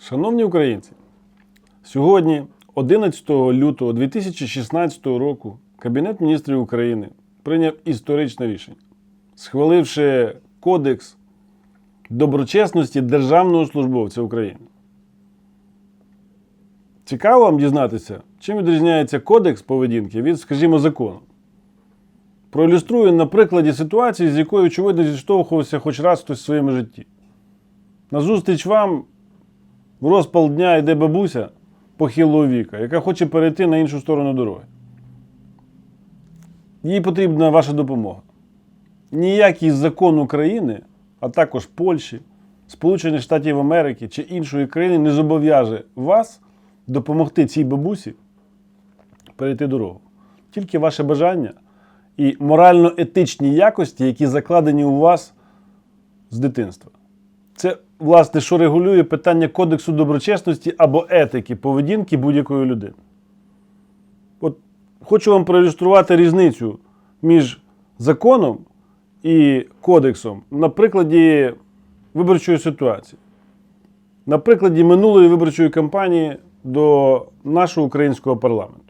Шановні українці, сьогодні, 11 лютого 2016 року, Кабінет міністрів України прийняв історичне рішення, схваливши Кодекс доброчесності державного службовця України. Цікаво вам дізнатися, чим відрізняється кодекс поведінки від, скажімо, закону. Проілюструю на прикладі ситуації, з якою, очевидно, зіштовхувався хоч раз хтось в своєму житті. Назустріч вам в розпал дня йде бабуся похилого віка, яка хоче перейти на іншу сторону дороги. Їй потрібна ваша допомога. Ніякий закон України, а також Польщі, Сполучених Штатів Америки чи іншої країни не зобов'яже вас допомогти цій бабусі перейти дорогу. Тільки ваше бажання і морально-етичні якості, які закладені у вас з дитинства. Це, власне, що регулює питання кодексу доброчесності або етики поведінки будь-якої людини. От хочу вам проілюструвати різницю між законом і кодексом на прикладі виборчої ситуації. На прикладі минулої виборчої кампанії до нашого українського парламенту.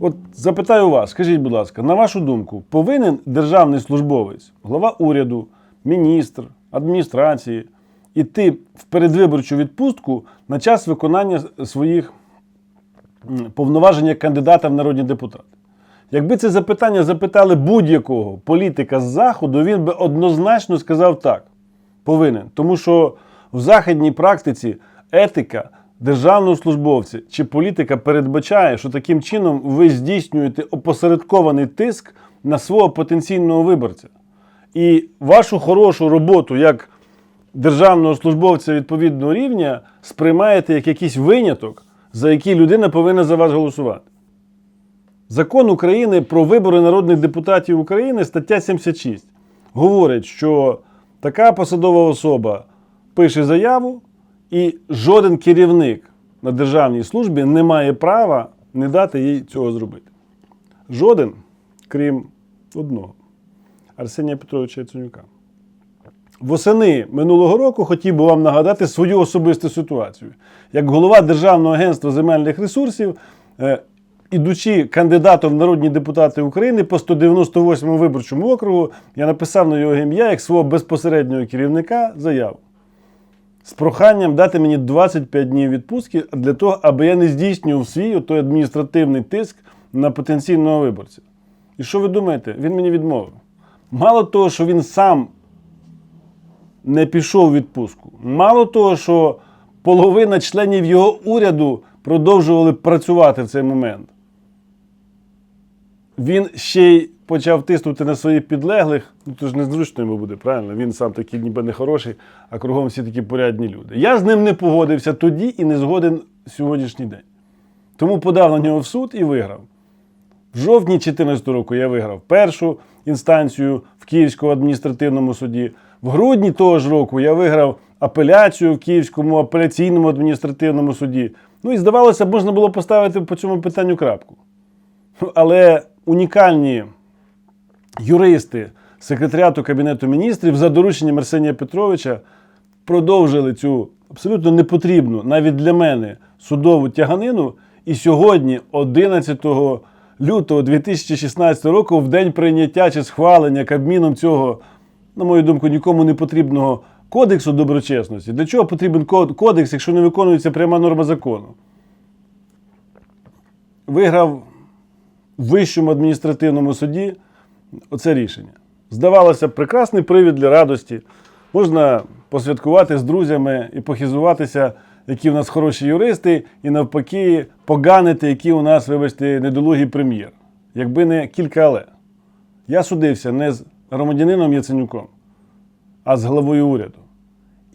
От запитаю вас, скажіть, будь ласка, на вашу думку, повинен державний службовець, глава уряду, міністр, адміністрації іти в передвиборчу відпустку на час виконання своїх повноважень як кандидата в народні депутати? Якби це запитання запитали будь-якого політика з Заходу, він би однозначно сказав так. Повинен. Тому що в західній практиці етика державного службовця чи політика передбачає, що таким чином ви здійснюєте опосередкований тиск на свого потенційного виборця. І вашу хорошу роботу як державного службовця відповідного рівня сприймаєте як якийсь виняток, за який людина повинна за вас голосувати. Закон України про вибори народних депутатів України, стаття 76, говорить, що така посадова особа пише заяву, і жоден керівник на державній службі не має права не дати їй цього зробити. Жоден, крім одного Арсенія Петровича Яценюка. Восени минулого року хотів би вам нагадати свою особисту ситуацію. Як голова Державного агентства земельних ресурсів, е, ідучи кандидатом в народні депутати України по 198 виборчому округу, я написав на його ім'я як свого безпосереднього керівника заяву з проханням дати мені 25 днів відпустки для того, аби я не здійснював свій той адміністративний тиск на потенційного виборця. І що ви думаєте? Він мені відмовив. Мало того, що він сам не пішов у відпустку, мало того, що половина членів його уряду продовжували працювати в цей момент. Він ще й почав тиснути на своїх підлеглих. Ну то ж незручно йому буде, правильно? Він сам такий ніби не хороший, а кругом всі такі порядні люди. Я з ним не погодився тоді і не згоден сьогоднішній день. Тому подав на нього в суд і виграв. В жовтні 2014 року я виграв першу інстанцію в Київському адміністративному суді. В грудні того ж року я виграв апеляцію в Київському апеляційному адміністративному суді. Ну і здавалося, можна було поставити по цьому питанню крапку. Але унікальні юристи секретаріату Кабінету міністрів за дорученням Арсенія Петровича продовжили цю абсолютно непотрібну навіть для мене судову тяганину. І сьогодні, 11 лютого 2016 року, в день прийняття чи схвалення Кабміном цього, на мою думку, нікому не потрібного кодексу доброчесності. Для чого потрібен кодекс, якщо не виконується пряма норма закону? Виграв в Вищому адміністративному суді оце рішення. Здавалося, прекрасний привід для радості. Можна посвяткувати з друзями і похизуватися, які в нас хороші юристи, і навпаки, поганити, які у нас, вибачте, недолугий прем'єр. Якби не кілька але. Я судився не з громадянином Яценюком, а з главою уряду.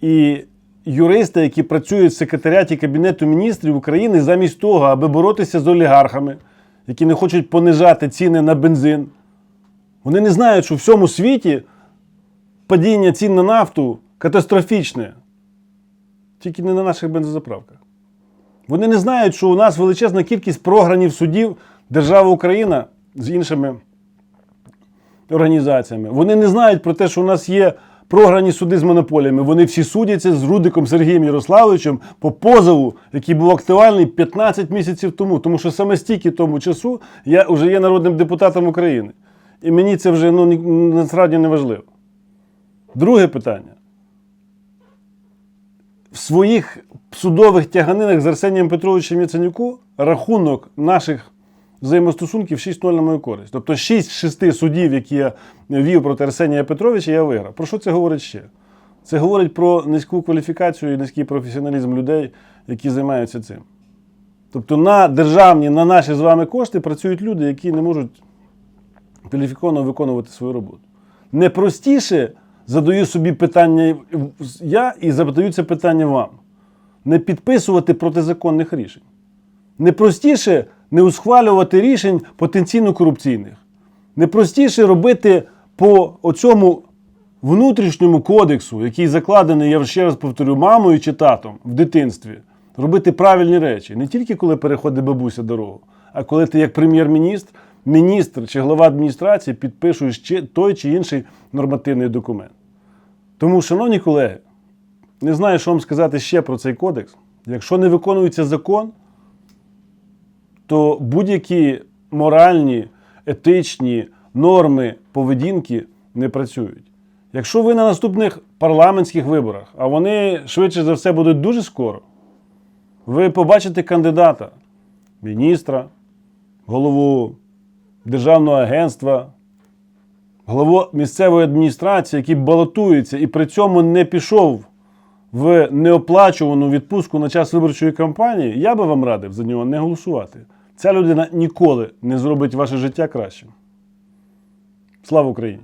І юристи, які працюють в секретаріаті Кабінету міністрів України, замість того, аби боротися з олігархами, які не хочуть понижати ціни на бензин, вони не знають, що в всьому світі падіння цін на нафту катастрофічне. Тільки не на наших бензозаправках. Вони не знають, що у нас величезна кількість програнів судів держава Україна з іншими організаціями. Вони не знають про те, що у нас є програні суди з монополіями. Вони всі судяться з Рудиком Сергієм Ярославовичем по позову, який був актуальний 15 місяців тому. Тому що саме стільки тому часу я вже є народним депутатом України. І мені це вже ну, насправді не важливо. Друге питання. В своїх судових тяганинах з Арсенієм Петровичем Яценюку рахунок наших взаємостосунків 6-0 на мою користь. Тобто 6 з 6 судів, які я вів проти Арсенія Петровича, я виграв. Про що це говорить ще? Це говорить про низьку кваліфікацію і низький професіоналізм людей, які займаються цим. Тобто на державні, на наші з вами кошти працюють люди, які не можуть кваліфіковано виконувати свою роботу. Не простіше задаю собі питання я і задаю це питання вам. Не підписувати протизаконних рішень. Не простіше не усхвалювати рішень потенційно корупційних. Не простіше робити по оцьому внутрішньому кодексу, який закладений, я ще раз повторю, мамою чи татом в дитинстві, робити правильні речі. Не тільки коли переходить бабуся дорогу, а коли ти як прем'єр-міністр, міністр чи глава адміністрації підпишуєш чи- той чи інший нормативний документ. Тому, шановні колеги, не знаю, що вам сказати ще про цей кодекс. Якщо не виконується закон, то будь-які моральні, етичні норми поведінки не працюють. Якщо ви на наступних парламентських виборах, а вони швидше за все будуть дуже скоро, ви побачите кандидата, міністра, голову державного агентства, главу місцевої адміністрації, який балотується і при цьому не пішов в неоплачувану відпустку на час виборчої кампанії, я би вам радив за нього не голосувати. Ця людина ніколи не зробить ваше життя кращим. Слава Україні!